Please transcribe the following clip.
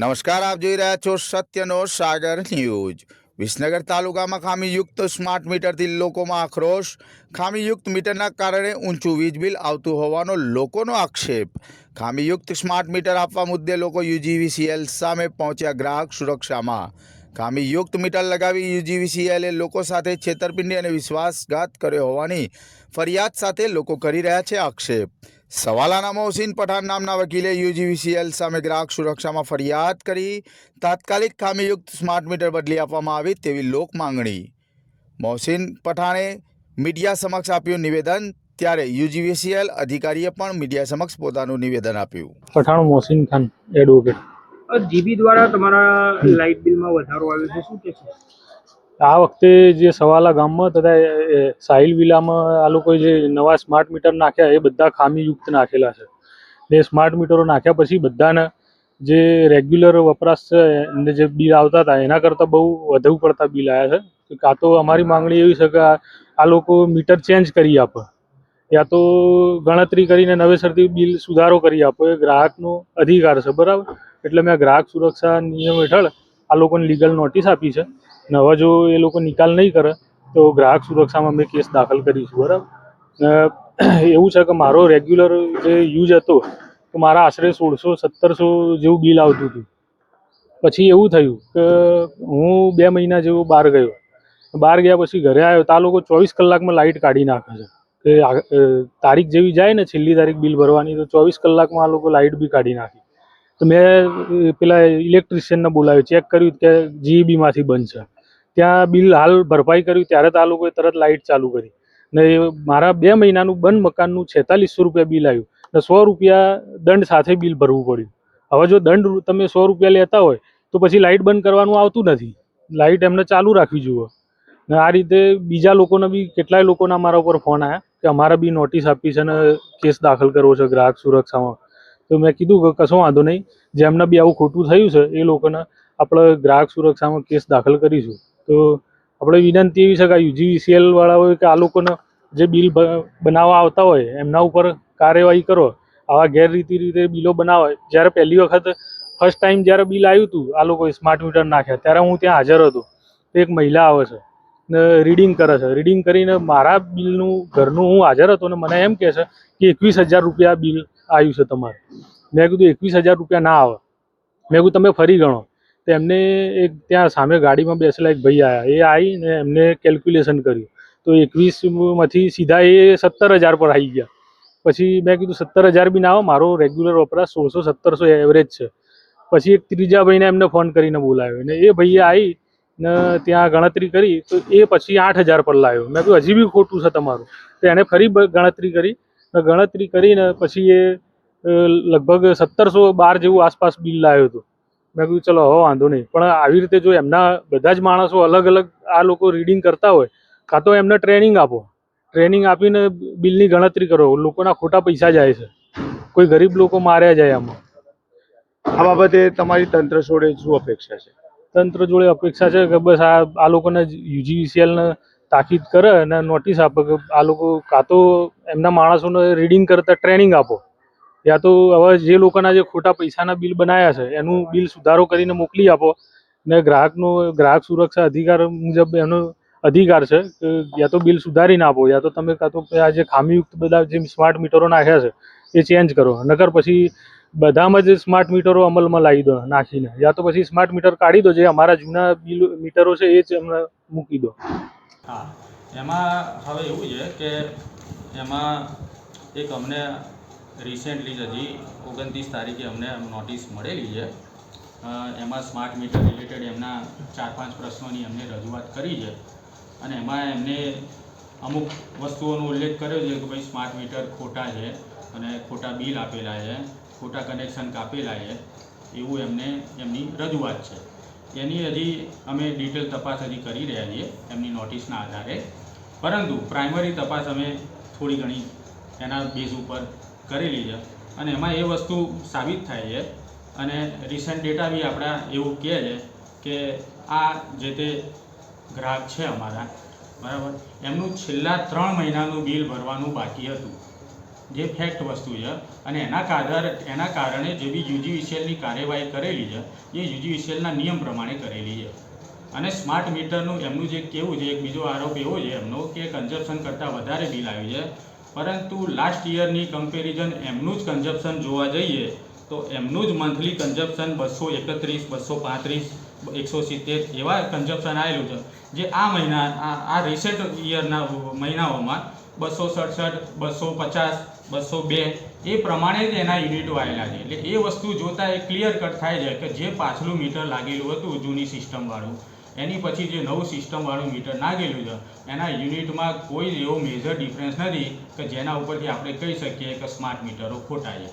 નમસ્કાર, આપ જોઈ રહ્યા છો સત્યનો સાગર ન્યૂઝ. વિસનગર તાલુકામાં ખામીયુક્ત સ્માર્ટ મીટરથી લોકોમાં આક્રોશ. ખામીયુક્ત મીટરના કારણે ઊંચું વીજ બિલ આવતું હોવાનો લોકોનો આક્ષેપ. ખામીયુક્ત સ્માર્ટ મીટર આપવા મુદ્દે લોકો યુજીવીસીએલ સામે પહોંચ્યા ગ્રાહક સુરક્ષામાં. ખામીયુક્ત મીટર લગાવી યુજીવીસીએલે લોકો સાથે છેતરપિંડી અને વિશ્વાસઘાત કર્યો હોવાની ફરિયાદ સાથે લોકો કરી રહ્યા છે આક્ષેપ. સવાલાના મોહસિન પઠાણ નામના વકીલે યુજીવીસીએલ સામે ગ્રાહક સુરક્ષામાં ફરિયાદ કરી. તાત્કાલિક ખામીયુક્ત સ્માર્ટ મીટર બદલી આપવામાં આવે તેવી લોક માંગણી. મોહસિન પઠાણે મીડિયા સમક્ષ આપ્યું નિવેદન ત્યારે યુજીવીસીએલ અધિકારીએ પણ મીડિયા સમક્ષ પોતાનું નિવેદન આપ્યું. પઠાણ મોહસિન ખાન એડવોકેટ જીબી દ્વારા તમારા લાઇટ બિલમાં વધારો આવ્યો છે શું કહેશો આ વખતે જે સવાલા ગામમાં તથા એ, એ, સાહિલ વિલામાં આ લોકોએ જે નવા સ્માર્ટ મીટર નાખ્યા એ બધા ખામીયુક્ત નાખેલા છે. ને સ્માર્ટ મીટરો નાખ્યા પછી બધાને જે રેગ્યુલર વપરાશ છે એને જે બિલ આવતા હતા એના કરતાં બહુ વધુ પડતા બિલ આવ્યા છે. કાં તો અમારી માંગણી એવી છે કે આ લોકો મીટર ચેન્જ કરી આપે. યા તો ગણતરી કરીને નવેસરથી બિલ સુધારો કરી આપો. એ ગ્રાહકનો અધિકાર છે બરાબર? એટલે મેં ગ્રાહક સુરક્ષા નિયમ હેઠળ આ લોકોને લીગલ નોટિસ આપી છે. ને હવે જો એ લોકો નિકાલ નહીં કરે તો ગ્રાહક સુરક્ષામાં મેં કેસ દાખલ કરીશું બરાબર. એવું છે કે મારો રેગ્યુલર જે યુઝ હતો તો મારા આશરે સોળસો સત્તરસો જેવું બિલ આવતું હતું. પછી એવું થયું કે હું બે મહિના જેવું બહાર ગયો. બહાર ગયા પછી ઘરે આવ્યો. તો આ લોકો ચોવીસ કલાકમાં લાઇટ કાઢી નાખે છે. કે તારીખ જેવી જાય ને છેલ્લી તારીખ બિલ ભરવાની તો ચોવીસ કલાકમાં આ લોકો લાઇટ બી કાઢી નાખી. તો મેં પેલા ઇલેક્ટ્રિશિયનને બોલાવ્યો ચેક કર્યું કે જીઈબીમાંથી બંધ છે. ત્યાં બિલ હાલ ભરપાઈ કર્યું, ત્યારે તો આ લોકોએ તરત લાઇટ ચાલુ કરી. ને મારા બે મહિનાનું બંધ મકાનનું છેતાલીસો રૂપિયા બિલ આવ્યું. ને સો રૂપિયા દંડ સાથે બિલ ભરવું પડ્યું. હવે જો દંડ તમે સો રૂપિયા લેતા હોય, તો પછી લાઇટ બંધ કરવાનું આવતું નથી. લાઇટ એમને ચાલુ રાખવી જોઈએ. ને આ રીતે બીજા લોકોને બી, કેટલાય લોકોના મારા ઉપર ફોન આવ્યા કે અમારે બી નોટિસ આપી છે ને કેસ દાખલ કરવો છે ગ્રાહક સુરક્ષામાં. તો મેં કીધું કે કશો વાંધો નહીં. જેમને બી આવું ખોટું થયું છે, એ લોકોને આપણે ગ્રાહક સુરક્ષામાં કેસ દાખલ કરીશું. તો આપણે વિનંતી એવી છે કે યુજીવીસીએલ વાળાઓએ કે આ લોકોને જે બિલ બનાવવા આવતા હોય, એમના ઉપર કાર્યવાહી કરો. આવા ગેરરીતિ રીતે બિલો બનાવે જ્યારે પહેલી વખત ફર્સ્ટ ટાઈમ જ્યારે બિલ આવ્યું હતું, આ લોકોએ સ્માર્ટ મીટર નાખ્યા, ત્યારે હું ત્યાં હાજર હતો. એક મહિલા આવે છે, ને રીડિંગ કરે છે. રીડિંગ કરીને મારા બિલનું, ઘરનું હું હાજર હતો ને મને એમ કહે છે કે એકવીસ હજાર રૂપિયા બિલ આવ્યું છે તમારે. મેં કીધું, એકવીસ હજાર રૂપિયા ના આવે. મેં કીધું, તમે ફરી ગણો. તો એમને એક ત્યાં સામે ગાડીમાં બેસેલા એક ભાઈ આવ્યા એ આવીને એમને કેલ્ક્યુલેશન કર્યું. તો એકવીસમાંથી સીધા એ સત્તર હજાર પર આવી ગયા. પછી મેં કીધું, સત્તર હજાર બી ના આવે, મારો રેગ્યુલર વપરાશ સોળસો સત્તરસો એવરેજ છે. પછી એક ત્રીજા ભાઈને એમને ફોન કરીને બોલાવ્યો ને એ ભાઈએ આવી ને ત્યાં ગણતરી કરી, તો એ પછી આઠ હજાર પર લાવ્યો મેં કહ્યું હજી બી ખોટું છે તમારું. તો એણે ફરી ગણતરી કરી. ગણતરી કરીને પછી એ લગભગ સત્તરસો બાર જેવું આસપાસ બિલ લાવ્યો હતું. મેં કીધું ચલો હવે વાંધો નહીં. પણ આવી રીતે જો એમના બધા જ માણસો અલગ અલગ આ લોકો રીડિંગ કરતા હોય કાં તો એમને ટ્રેનિંગ આપો. ટ્રેનિંગ આપીને બિલની ગણતરી કરો. લોકોના ખોટા પૈસા જાય છે. કોઈ ગરીબ લોકો માર્યા જાય આમાં. આ બાબતે તમારી તંત્ર જોડે શું અપેક્ષા છે? તંત્ર જોડે અપેક્ષા છે કે બસ આ આ લોકોને યુજીવીસીએલને તાકીદ કરે અને નોટિસ આપે કે આ લોકો કાં તો એમના માણસોને રીડિંગ કરતા ટ્રેનિંગ આપો. યા તો હવે જે લોકોના જે ખોટા પૈસાના બિલ બનાવ્યા છે, એનું બિલ સુધારો કરીને મોકલી આપો. ને ગ્રાહકનો, ગ્રાહક સુરક્ષા અધિકાર મુજબ એનો અધિકાર છે, કે યા તો બિલ સુધારીને આપો, યા તો તમે કાં તો આ જે ખામીયુક્ત બધા જે સ્માર્ટ મીટરો નાખ્યા છે, એ ચેન્જ કરો. નકર પછી બધામાં જ સ્માર્ટ મીટરો અમલમાં લાવી દો, નાખીને. યા તો પછી સ્માર્ટ મીટર કાઢી દો, જે અમારા જૂના બિલ, મીટરો છે, એ જ અમને મૂકી દો. હા. એમાં હવે એવું છે કે એમાં એક અમને રિસેન્ટલી જ હજી ઓગણત્રીસ તારીખે અમને નોટિસ મળેલી છે. એમાં સ્માર્ટ મીટર રિલેટેડ એમના ચાર પાંચ પ્રશ્નોની અમને રજૂઆત કરી છે. અને એમાં એમને અમુક વસ્તુઓનો ઉલ્લેખ કર્યો છે કે ભાઈ સ્માર્ટ મીટર ખોટા છે અને ખોટા બિલ આપેલા છે, ખોટા કનેક્શન કાપેલા છે, એવું એમને એમની રજૂઆત છે. એની હજી અમે ડિટેલ તપાસ હજી કરી રહ્યા છીએ એમની નોટિસના આધારે. પરંતુ પ્રાઇમરી તપાસ અમે થોડી ઘણી એના બેઝ ઉપર કરેલી છે. અને એમાં એ વસ્તુ સાબિત થાય છે. અને રિસન્ટ ડેટા બી આપણા એવું કહે છે કે આ જે તે ગ્રાહક છે અમારા, બરાબર? એમનું છેલ્લા ત્રણ મહિનાનું બિલ ભરવાનું બાકી હતું. જે ફેક્ટ વસ્તુ છે. અને એના આધાર એના કારણે જે બી યુજીવીસીએલની કાર્યવાહી કરેલી છે, એ યુજીવીસીએલના નિયમ પ્રમાણે કરેલી છે. અને સ્માર્ટ મીટરનું એમનું જે કેવું છે, એક બીજો આરોપ એવો છે એમનો કે કન્ઝપ્શન કરતાં વધારે બિલ આવ્યું છે. પરંતુ લાસ્ટ યરની કમ્પેરિઝન એમનું જ કન્ઝપ્શન જોવા જઈએ, તો એમનું જ મંથલી કન્ઝપ્શન બસો એકત્રીસ, બસો પાંત્રીસ, એકસો સિત્તેર એવા કન્ઝપ્શન આવેલું છે. જે આ મહિના, આ રિસેન્ટ યરના મહિનાઓમાં બસો સડસઠ, બસો પચાસ, બસો બે એ પ્રમાણે જ એના યુનિટો આવેલા છે. એટલે એ વસ્તુ જોતાં એ ક્લિયર કટ થાય છે કે જે પાછલું મીટર લાગેલું હતું જૂની સિસ્ટમવાળું એની પછી જે નવું સિસ્ટમવાળું મીટર નાખેલું છે, એના યુનિટમાં કોઈ એવો મેજર ડિફરન્સ નથી કે જેના ઉપરથી આપણે કહી શકીએ કે સ્માર્ટ મીટરો ખોટા છે.